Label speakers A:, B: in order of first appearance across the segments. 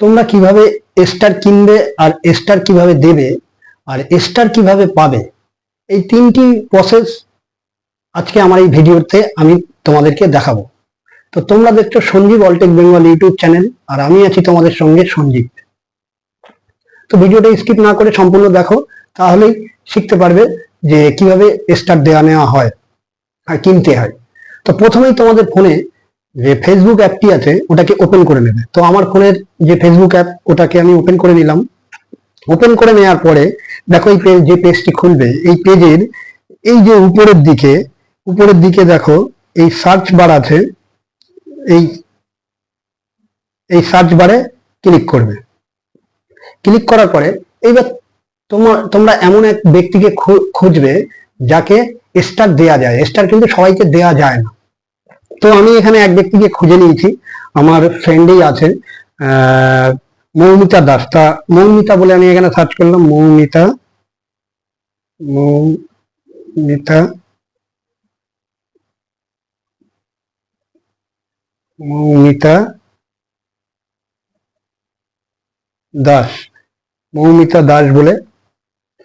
A: তোমরা কীভাবে স্টার কিনবে আর স্টার কীভাবে দেবে আর স্টার কীভাবে পাবে? এই তিনটি প্রসেস আজকে আমার এই ভিডিওতে আমি তোমাদেরকে দেখাবো। তো তোমরা দেখছ Sanjeev Alltech Bengal YouTube channel আর আমি আছি তোমাদের সঙ্গে সঞ্জীব। তো ভিডিওটা স্কিপ না করে সম্পূর্ণ দেখো, তাহলেই শিখতে পারবে যে কীভাবে স্টার দেওয়া নেওয়া হয় আর কিনতে হয়। তো প্রথমেই তোমাদের ফোনে যে ফেসবুক অ্যাপটি আছে, ওটাকে ওপেন করে নেবে। তো আমার ফোনের যে ফেসবুক অ্যাপ ওটাকে আমি ওপেন করে নিলাম। ওপেন করে নেওয়ার পরে, দেখো এই পেজ যে পেজটি খুলবে, এই পেজের এই যে উপরের দিকে উপরের দিকে দেখো, এই সার্চ বার আছে, এই এই সার্চ বারে ক্লিক করবে। ক্লিক করার পরে, এইবার তোমার তোমরা এমন এক ব্যক্তিকে খুঁজবে, যাকে স্টার দেয়া যায়। স্টার কিন্তু সবাইকে দেয়া যায় না। তো আমি এখানে এক ব্যক্তিকে খুঁজে নিয়েছি। আমার ফ্রেন্ডেই আছে। মৌমিতা দাস। তা মৌমিতা বলে আমি এখানে সার্চ করলাম। মৌমিতা মৌমিতা মৌমিতা দাস। মৌমিতা দাস বলে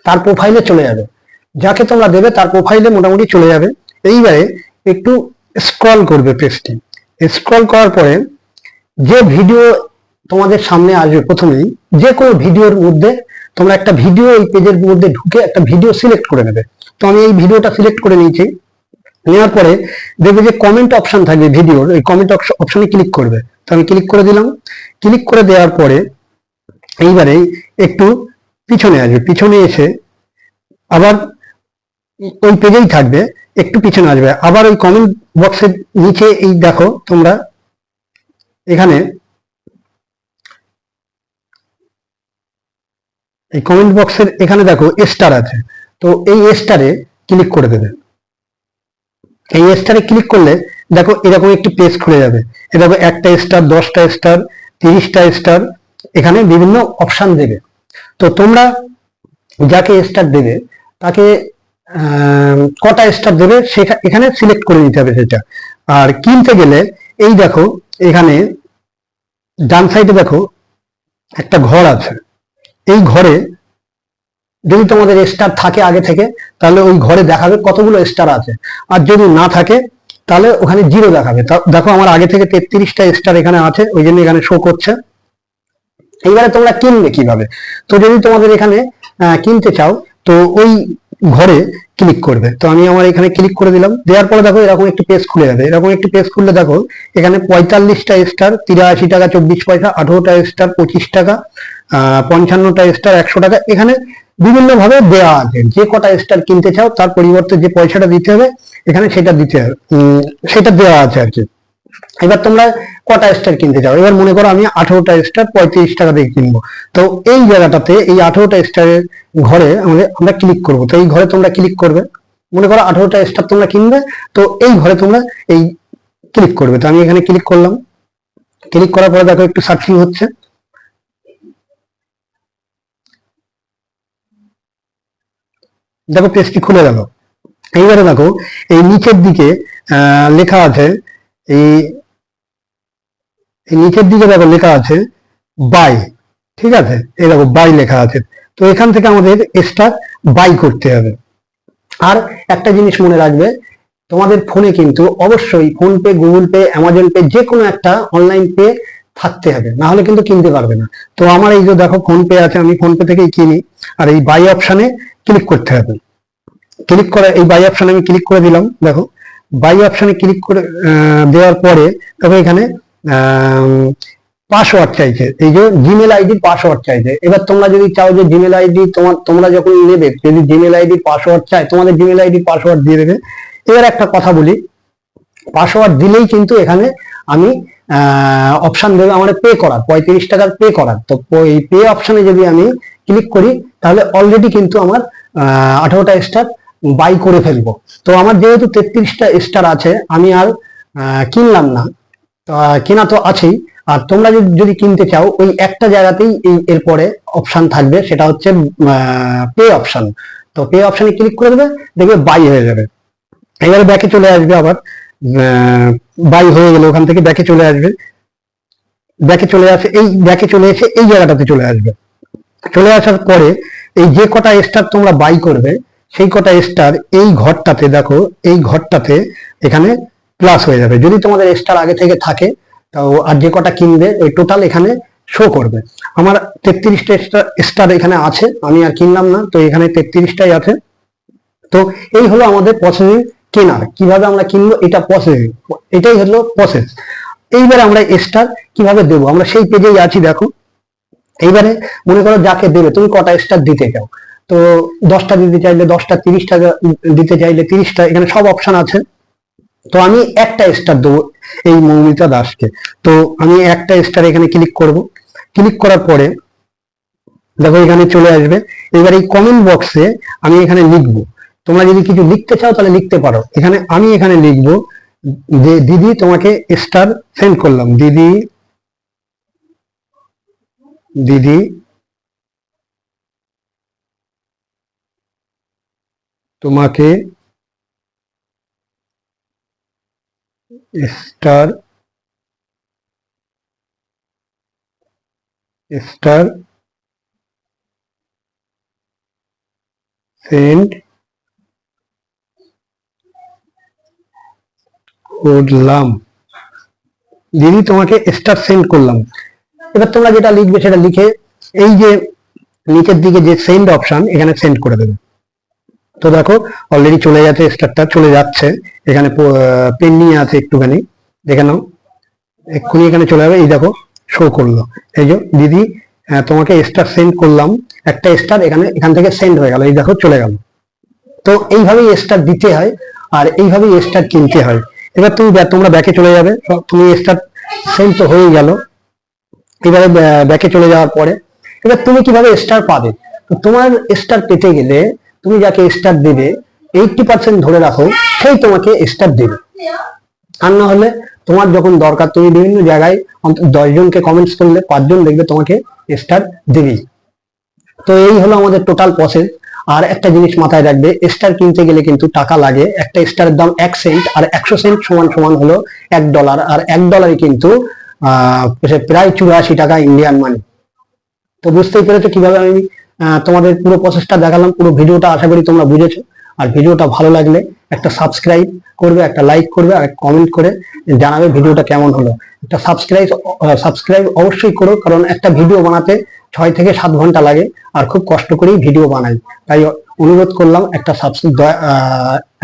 A: তার প্রোফাইলে চলে যাবে। যাকে তোমরা দেবে তার প্রোফাইলে মোটামুটি চলে যাবে। এইবারে একটু স্ক্রল করবে পেজটি স্ক্রল করার পরে যে ভিডিও তোমাদের সামনে আসবে প্রথমেই, যে কোনো ভিডিওর মধ্যে তোমরা একটা ভিডিও এই পেজের মধ্যে ঢুকে একটা ভিডিও সিলেক্ট করে নেবে। তো আমি এই ভিডিওটা সিলেক্ট করে নিয়েছি। নেওয়ার পরে দেখবে যে কমেন্ট অপশন থাকবে ভিডিওর এই কমেন্ট অপশনে ক্লিক করবে। তো আমি ক্লিক করে দিলাম। ক্লিক করে দেওয়ার পরে এইবারে একটু পিছনে আসবে। পিছনে এসে আবার ওই পেজেই থাকবে। একটু পিছনে আসবে। আবার ওই কমেন্ট বক্সের নিচে এই দেখো তোমরা, এখানে এই কমেন্ট বক্সের এখানে দেখো স্টার আছে। তো এই স্টারে ক্লিক করে দেবে। এই স্টারে ক্লিক করলে দেখো এরকম একটি পেজ খুলে যাবে। এ দেখো একটা স্টার দশটা স্টার তিরিশটা স্টার এখানে বিভিন্ন অপশন দেবে। তো তোমরা যাকে স্টার দেবে, তাকে কটা স্টার দেবে এখানে সিলেক্ট করে নিতে হবে সেটা। আর কিনতে গেলে, এই দেখো, এখানে ডান সাইডে দেখো, একটা ঘর আছে। এই ঘরে যদি তোমাদের স্টার থাকে আগে থেকে, তাহলে ওই ঘরে দেখাবে কতগুলো স্টার আছে। আর যদি না থাকে, তাহলে ওখানে জিরো দেখাবে। দেখো আমার আগে থেকে তেত্রিশটা স্টার এখানে আছে, ওই জন্য এখানে শো করছে। এইবারে তোমরা কিনবে কীভাবে? তো যদি তোমাদের এখানে কিনতে চাও, তো ওই ঘরে ক্লিক করবে। তো আমি আমার এখানে ক্লিক করে দিলাম। দেওয়ার পরে দেখো এরকম একটি পেজ খুলে যাবে। এরকম একটি পেজ খুললে দেখো, এখানে পঁয়তাল্লিশটা স্টার তিরাশি টাকা, চব্বিশ পয়সা, আঠারোটা স্টার পঁচিশ টাকা পঞ্চান্নটা স্টার একশো টাকা। এখানে বিভিন্ন ভাবে দেওয়া আছে। যে কটা স্টার কিনতে চাও, তার পরিবর্তে যে পয়সাটা দিতে হবে, এখানে সেটা দিতে হবে। সেটা দেওয়া আছে আর কি। এবার তোমরা কটা স্টার কিনতে চাও? এবার মনে করো আমি আঠারোটা স্টার পঁয়ত্রিশ টাকা দিয়ে কিনবো। তো এই জায়গাটাতে, এই আঠারোটা স্টারের ঘরে আমাদের, আমরা ক্লিক করব। তো এই ঘরে তোমরা ক্লিক করবে। মনে করো আঠারোটা স্টার তোমরা কিনবে, তো এই ঘরে তোমরা এই ক্লিক করবে। তো আমি এখানে ক্লিক করলাম। ক্লিক করার পরে দেখো একটু সার্চিং হচ্ছে। দেখো পেজটি খুলে গেল। এইবারে দেখো, এই নিচের দিকে লেখা আছে, এই নিচের দিকে দেখো লেখা আছে বাই ঠিক আছে? এই দেখো বাই লেখা আছে। তো এখান থেকে আমাদের স্টার বাই করতে হবে। আর একটা জিনিস মনে রাখবে, তোমাদের ফোনে কিন্তু অবশ্যই PhonePe Google Pay Amazon Pay যে কোনো একটা অনলাইন পে থাকতে হবে। না হলে কিন্তু কিনতে পারবে না। তো আমার এই যে দেখো ফোন পে আছে, আমি ফোন পে থেকেই কিনি। আর এই বাই অপশানে ক্লিক করতে হবে। ক্লিক করা, এই বাই অপশানে আমি ক্লিক করে দিলাম, দেখো। বাই অপশানে ক্লিক করে দেওয়ার পরে, দেখো এখানে পাসওয়ার্ড চাইছে। এই যে জিমেল আইডি পাসওয়ার্ড চাইছে। এবার তোমরা যদি চাও যে জিমেল আইডি তোমার, তোমরা যখন নেবে, যদি জিমেল আইডি পাসওয়ার্ড চাই তোমাদের জিমেল আইডি পাসওয়ার্ড দিয়ে দেবে। এবার একটা কথা বলি। পাসওয়ার্ড দিলেই কিন্তু এখানে আমি অপশন দেবে আমার পে করার। পঁয়ত্রিশ টাকার পে করার। তো এই পে অপশনে যদি আমি ক্লিক করি, তাহলে অলরেডি কিন্তু আমার আঠারোটা স্টার বাই করে ফেলব। তো আমার যেহেতু তেত্রিশটা স্টার আছে, আমি আর কিনলাম না। কেনা তো আছেই। আর তোমরা যদি কিনতে চাও, ওই একটা জায়গাতেই এই এরপরে অপশন থাকবে। সেটা হচ্ছে পে অপশন তো পে অপশনে ক্লিক করে দেবে, দেখবে বাই হয়ে যাবে। এবারে ব্যাকে চলে আসবে আবার বাই হয়ে গেলে ওখান থেকে ব্যাকে চলে আসবে। ব্যাকে চলে আসে, এই ব্যাকে চলে এসে এই জায়গাটাতে চলে আসবে। চলে আসার পরে এই যে কটা স্টার তোমরা বাই করবে, সেই কটা স্টার এই ঘরটাতে দেখো, এই ঘরটাতে এখানে প্লাস হয়ে যাবে। যদি তোমাদের স্টার আগে থেকে থাকে, তো আর যে কটা কিনবে, এই টোটাল এখানে শো করবে। আমার তেত্রিশটা স্টার এখানে আছে, আমি আর কিনলাম না, তো এখানে তেত্রিশটাই আছে। তো এই হলো আমাদের প্রসেসিং কেনার। কীভাবে আমরা কিনবো, এটা প্রসেসিং এটাই হলো প্রসেস এইবারে আমরা স্টার কীভাবে দেবো? আমরা সেই পেজেই আছি, দেখো। এইবারে মনে করো যাকে দেবে, তুমি কটা স্টার দিতে চাও। তো দশটা দিতে চাইলে দশটা, তিরিশটা দিতে চাইলে তিরিশটা, এখানে সব অপশন আছে। তো আমি একটা স্টার দেবো এই মৌমিতা দাসকে। তো আমি একটা স্টার এখানে ক্লিক করব। ক্লিক করার পরে দেখো এখানে চলে আসবে। এবার এই কমেন্ট বক্সে আমি এখানে লিখব। তোমরা যদি কিছু লিখতে চাও তাহলে লিখতে পারো। এখানে আমি এখানে লিখব যে, দিদি, তোমাকে স্টার সেন্ড করলাম। দিদি দিদি, তোমাকে স্টার স্টার সেন্ড করলাম দিদি তোমাকে স্টার সেন্ড করলাম। এবার তোমরা যেটা লিখবে সেটা লিখে, এই যে নিচের দিকে যে সেন্ড অপশন, এখানে সেন্ড করে দেবে। তো দেখো অলরেডি চলে যাচ্ছে স্টারটা চলে যাচ্ছে। এখানে পেন নিয়ে আছে একটুখানি, দেখে নাও। এক্ষুনি এখানে চলে যাবে, এই দেখো শো করল। এই যে, দিদি তোমাকে স্টার সেন্ড করলাম। একটা স্টার এখানে, এখান থেকে সেন্ড হয়ে গেল, এই দেখো, চলে গেল। তো এইভাবেই স্টার দিতে হয়, আর এইভাবেই স্টার কিনতে হয়। এবার তুমি তোমরা ব্যাকে চলে যাবে তুমি স্টার সেন্ড তো হয়ে গেল। এবারে ব্যাকে চলে যাওয়ার পরে, এবার তুমি কীভাবে স্টার পাবে? তোমার স্টার পেতে গেলে তুমি যাকে স্টার দিবে এইটটি পার্সেন্ট ধরে রাখো, সেই তোমাকে স্টার দিবে। আর না হলে তোমার যখন দরকার, তুমি বিভিন্ন জায়গায় অন্তত দশ জনকে কমেন্টস করলে পাঁচজন দেখবে তোমাকে স্টার দেবেই। তো এই হলো আমাদের টোটাল প্রসেস আর একটা জিনিস মাথায় রাখবে স্টার কিনতে গেলে কিন্তু টাকা লাগে। একটা স্টারের দাম এক সেন্ট আর একশো সেন্ট সমান সমান হলো এক ডলার আর এক ডলারে কিন্তু প্রায় চুরাশি টাকা ইন্ডিয়ান মানি তো বুঝতেই পেরেছ কীভাবে আমি তোমাদের পুরো প্রসেসটা দেখালাম, পুরো ভিডিওটা আশা করি তোমরা বুঝেছ। আর ভিডিওটা ভালো লাগলে একটা সাবস্ক্রাইব করবে, একটা লাইক করবে আর কমেন্ট করে জানাবে ভিডিওটা কেমন হলো। একটা সাবস্ক্রাইব সাবস্ক্রাইব অবশ্যই করো, কারণ একটা ভিডিও বানাতে ছয় থেকে সাত ঘণ্টা লাগে আর খুব কষ্ট করেই ভিডিও বানাই। তাই অনুরোধ করলাম, একটা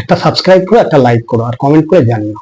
A: একটা সাবস্ক্রাইব করো, একটা লাইক করো, আর কমেন্ট করে জানিও।